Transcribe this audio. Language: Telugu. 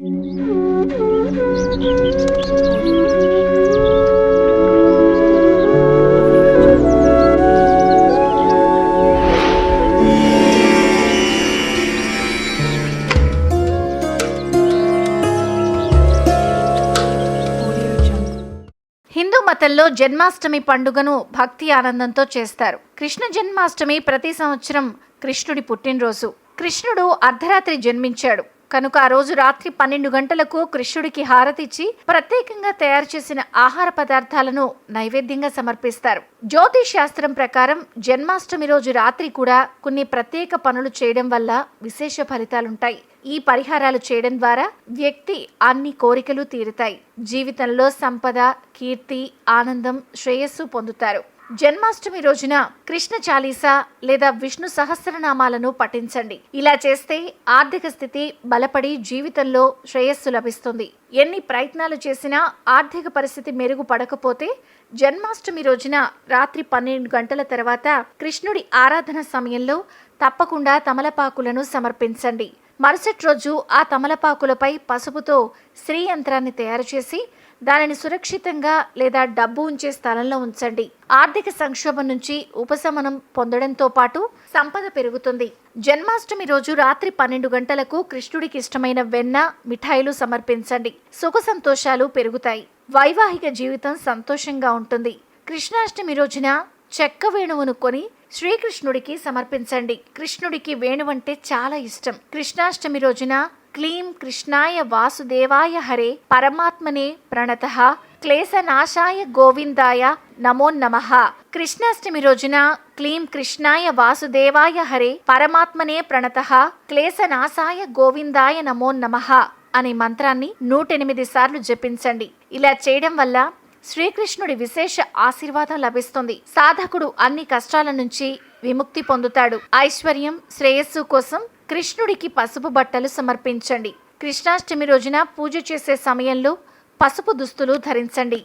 హిందూ మతంలో జన్మాష్టమి పండుగను భక్తి ఆనందంతో చేస్తారు. కృష్ణ జన్మాష్టమి ప్రతి సంవత్సరం కృష్ణుడి పుట్టినరోజు. కృష్ణుడు అర్ధరాత్రి జన్మించాడు. కనుక ఆ రోజు రాత్రి పన్నెండు గంటలకు కృష్ణుడికి హారతిచ్చి ప్రత్యేకంగా తయారు చేసిన ఆహార పదార్థాలను నైవేద్యంగా సమర్పిస్తారు. జ్యోతిష్ శాస్త్రం ప్రకారం జన్మాష్టమి రోజు రాత్రి కూడా కొన్ని ప్రత్యేక పనులు చేయడం వల్ల విశేష ఫలితాలుంటాయి. ఈ పరిహారాలు చేయడం ద్వారా వ్యక్తి అన్ని కోరికలు తీరుతాయి. జీవితంలో సంపద కీర్తి ఆనందం శ్రేయస్సు పొందుతారు. జన్మాష్టమి రోజున కృష్ణ చాలీసా లేదా విష్ణు సహస్రనామాలను పఠించండి. ఇలా చేస్తే ఆర్థిక స్థితి బలపడి జీవితంలో శ్రేయస్సు లభిస్తుంది. ఎన్ని ప్రయత్నాలు చేసినా ఆర్థిక పరిస్థితి మెరుగుపడకపోతే జన్మాష్టమి రోజున రాత్రి పన్నెండు గంటల తర్వాత కృష్ణుడి ఆరాధన సమయంలో తప్పకుండా తమలపాకులను సమర్పించండి. మరుసటి రోజు ఆ తమలపాకులపై పసుపుతో శ్రీ యంత్రాన్ని తయారు చేసి దానిని సురక్షితంగా లేదా డబ్బు ఉంచే స్థలంలో ఉంచండి. ఆర్థిక సంక్షోభం నుంచి ఉపశమనం పొందడంతో పాటు సంపద పెరుగుతుంది. జన్మాష్టమి రోజు రాత్రి పన్నెండు గంటలకు కృష్ణుడికి ఇష్టమైన వెన్న మిఠాయిలు సమర్పించండి. సుఖ సంతోషాలు పెరుగుతాయి. వైవాహిక జీవితం సంతోషంగా ఉంటుంది. కృష్ణాష్టమి రోజున చెక్క వేణువును కొని శ్రీకృష్ణుడికి సమర్పించండి. కృష్ణుడికి వేణువంటే చాలా ఇష్టం. కృష్ణాష్టమి రోజున క్లీం కృష్ణాయ వాసుదేవాయ హరే పరమాత్మనే ప్రణత. క్లేశనాశాయ గోవిందాయ నమో నమ. కృష్ణాష్టమి రోజున క్లీం కృష్ణాయ వాసుదేవాయ హరే పరమాత్మనే ప్రణత. క్లేశనాశాయ గోవిందాయ నమో నమ అనే మంత్రాన్ని నూటెనిమిది సార్లు జపించండి. ఇలా చేయడం వల్ల శ్రీకృష్ణుడి విశేష ఆశీర్వాదం లభిస్తుంది. సాధకుడు అన్ని కష్టాల నుంచి విముక్తి పొందుతాడు. ఐశ్వర్యం శ్రేయస్సు కోసం కృష్ణుడికి పసుపు బట్టలు సమర్పించండి. కృష్ణాష్టమి రోజున పూజ చేసే సమయంలో పసుపు దుస్తులు ధరించండి.